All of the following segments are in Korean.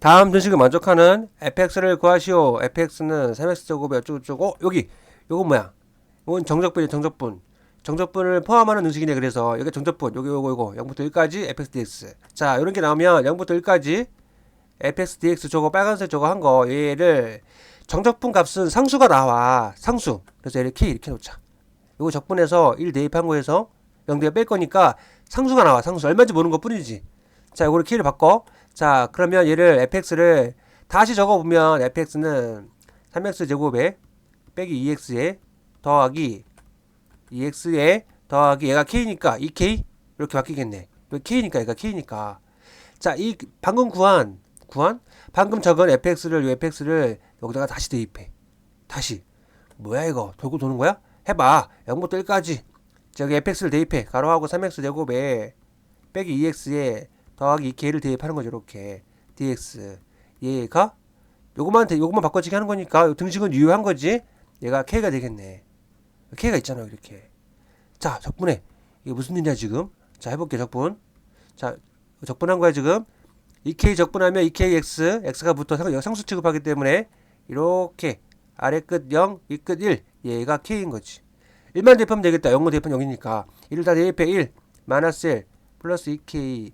다음 등식을 만족하는 fx를 구하시오. fx는 3x 제곱이 어쩌고저쩌고 여기 요건 뭐야? 이건 정적분이에요. 정적분. 정적분을 포함하는 등식이네. 그래서 여기 정적분 요거 요거 요거 0부터 1까지 fx dx. 자 이런 게 나오면 0부터 1까지 fx dx 저거 빨간색 저거 한 거 얘를 정적분 값은 상수가 나와. 상수. 그래서 얘를 k 이렇게 놓자. 요거 적분해서 1 대입한 거에서 0대가 뺄 거니까 상수가 나와. 상수. 얼마인지 모르는 것 뿐이지. 자, 요거를 k를 바꿔. 자, 그러면 얘를 fx를 다시 적어보면 fx는 3x 제곱에 빼기 2x에 더하기 2x에 더하기 얘가 k니까 2k 이렇게 바뀌겠네. 왜 k니까 얘가 k니까. 자, 이 방금 구한 구한 방금 적은 fx를 요 fx를 여기다가 다시 대입해. 다시. 뭐야 이거? 돌고 도는 거야? 해봐. 0부터 1까지. 저기 fx를 대입해. 가로하고 3x 제곱에 빼기 2x에 더하기 2k를 대입하는 거죠. 이렇게. dx. 얘가 요것만 대- 요것만 바꿔지게 하는 거니까 등식은 유효한 거지. 얘가 k가 되겠네. k가 있잖아. 이렇게. 자, 적분해. 이게 무슨 일이야 지금? 자, 해볼게 적분. 자, 적분한 거야 지금. 2k 적분하면 2kx x가 붙어 상- 상수 취급하기 때문에 이렇게 아래 끝 0, 위끝 1. 얘가 k인 거지. 1만 대입하면 되겠다. 0만 대입하면 0이니까. 1을 다 대입해 1. 마이너스 1 플러스 2k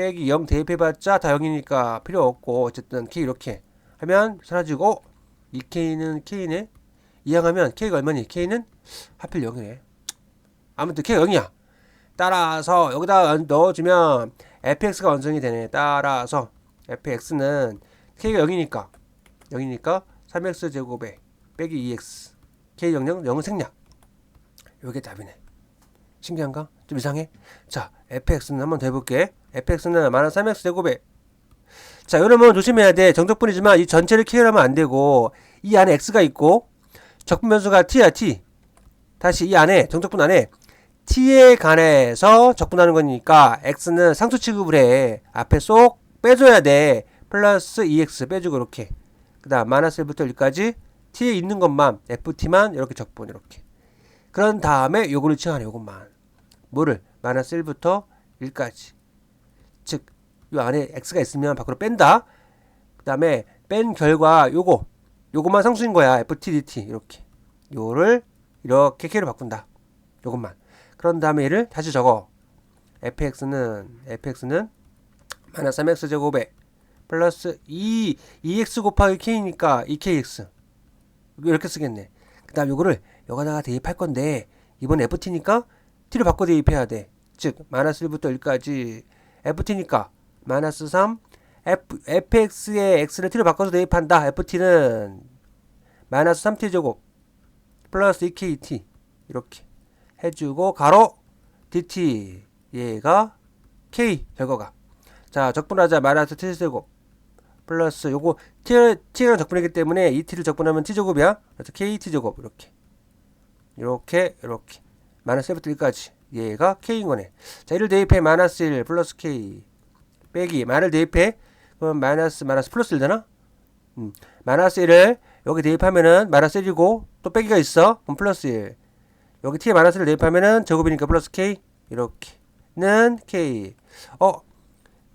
빼기 0 대입해봤자 다 0이니까 필요 없고 어쨌든 k 이렇게 하면 사라지고 2k는 k네. 이항하면 k가 얼마니? k는 하필 0이네. 아무튼 k가 0이야. 따라서 여기다 넣어주면 fx가 완성이 되네. 따라서 fx는 k가 0이니까 0이니까 3x 제곱에 빼기 2x k 영영 0은 생략. 요게 답이네. 신기한가? 좀 이상해? 자, fx는 한번 더 해볼게. Fx는 마이너스 3x 제곱에 자, 여러분 조심해야 돼. 정적분이지만 이 전체를 k로 하면 안 되고 이 안에 x가 있고 적분 변수가 t야 t. 다시 이 안에 정적분 안에 t에 관해서 적분하는 거니까 x는 상수 취급을 해. 앞에 쏙 빼줘야 돼. 플러스 2x 빼주고 이렇게. 그 다음 마이너스 1부터 1까지 t에 있는 것만 ft만 이렇게 적분 이렇게. 그런 다음에 요거를 칭하네 요것만. 뭐를 마이너스 1부터 1까지. 즉, 요 안에 x가 있으면 밖으로 뺀다. 그 다음에 뺀 결과 요거, 요것만 상수인 거야. ft, dt 이렇게. 요를 이렇게 k로 바꾼다. 요것만. 그런 다음에 얘를 다시 적어. fx는 fx는 마이너스 3x 제곱에 플러스 2 2x 곱하기 k니까 2kx 이렇게 쓰겠네. 그다음 요거를 여기다가 대입할 건데 이번 ft니까 t를 바꿔 대입해야 돼. 즉 마이너스 1부터 1까지 ft니까 마이너스 3 f, fx에 x를 t를 바꿔서 대입한다. ft는 마이너스 3t 제곱 플러스 2kt 이렇게 해주고 가로 dt 얘가 k 결과가. 자 적분하자. 마이너스 t 제곱 플러스 요거 t, t랑 적분이기 때문에 이 t를 적분하면 t 제곱이야. 그래서 kt 제곱 이렇게. 이렇게 이렇게. 마이너스 1부터 1까지 얘가 k인 거네. 자 1을 대입해 마이너스 1 플러스 k 빼기 마를 대입해. 그럼 마이너스 마이너스 플러스 1 되나? 음, 마이너스 1을 여기 대입하면은 마이너스 1이고 또 빼기가 있어. 그럼 플러스 1 여기 t에 마이너스를 대입하면은 제곱이니까 플러스 k. 이렇게는 k. 어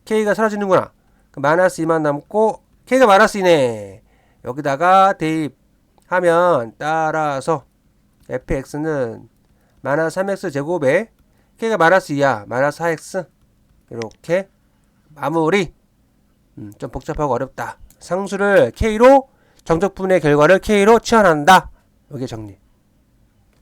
k가 사라지는구나. 그럼 마이너스 2만 남고 k가 마이너스 2네. 여기다가 대입하면 따라서 fx는 마이너스 3x 제곱에 k가 마이너스 2야 마이너스 4x 이렇게 마무리. 음, 좀 복잡하고 어렵다. 상수를 k로 정적분의 결과를 k로 치환한다. 이게 정리